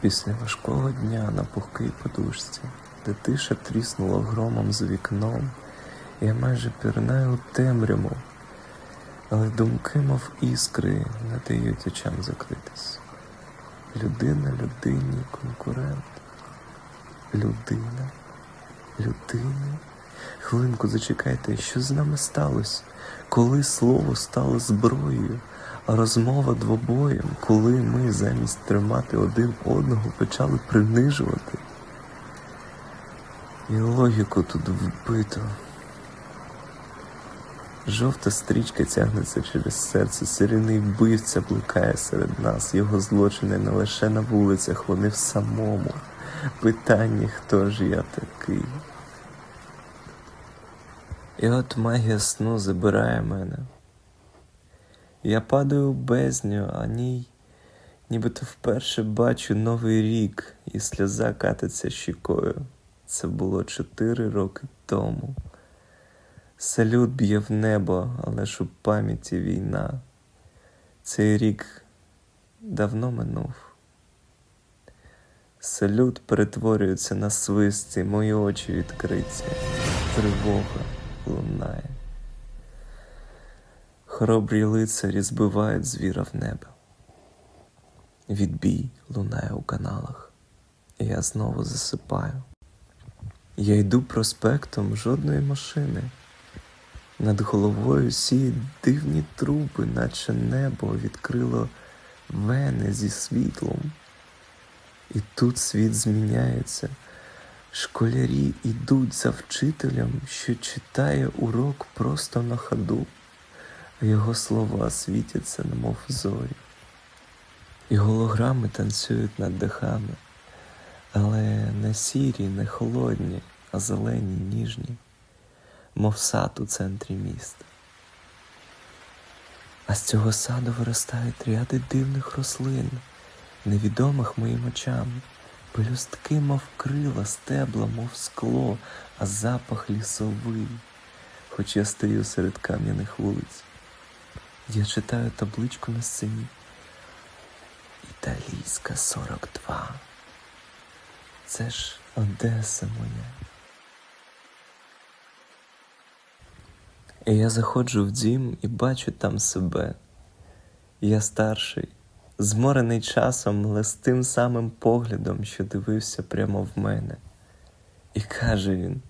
Після важкого дня на пухкій подушці, де тиша тріснула громом за вікном, я майже пірнаю темряву, але думки, мов іскри, не дають очам закритись. Людина людині конкурент. Людина, людині. Хвилинку зачекайте, що з нами сталося, коли слово стало зброєю, розмова двобоєм, коли ми замість тримати один одного почали принижувати. І логіку тут вбито. Жовта стрічка тягнеться через серце, сиріний вбивця блукає серед нас, його злочини не лише на вулицях, вони в самому питанні, хто ж я такий. І от магія сну забирає мене. Я падаю у бездню, а ній, нібито вперше бачу новий рік, і сльоза катиться щікою. Це було чотири роки тому. Салют б'є в небо, але ж у пам'яті війна. Цей рік давно минув. Салют перетворюється на свист, і мої очі відкриті. Тривога лунає. Хоробрі лицарі збивають звіра в небо. Відбій лунає у каналах, і я знову засипаю. Я йду проспектом жодної машини. Над головою сіють дивні труби, наче небо відкрило вени зі світлом. І тут світ зміняється. Школярі йдуть за вчителем, що читає урок просто на ходу, його слова світяться, немов зорі. І голограми танцюють над дахами, але не сірі, не холодні, а зелені, ніжні, мов сад у центрі міста. А з цього саду виростають ряди дивних рослин, невідомих моїм очам. Пелюстки, мов крила, стебла, мов скло, а запах лісовий, хоч я стою серед кам'яних вулиць. Я читаю табличку на стіні. Італійська 42. Це ж Одеса моя. І я заходжу в дім і бачу там себе. Я старший, зморений часом, але з тим самим поглядом, що дивився прямо в мене. І каже він: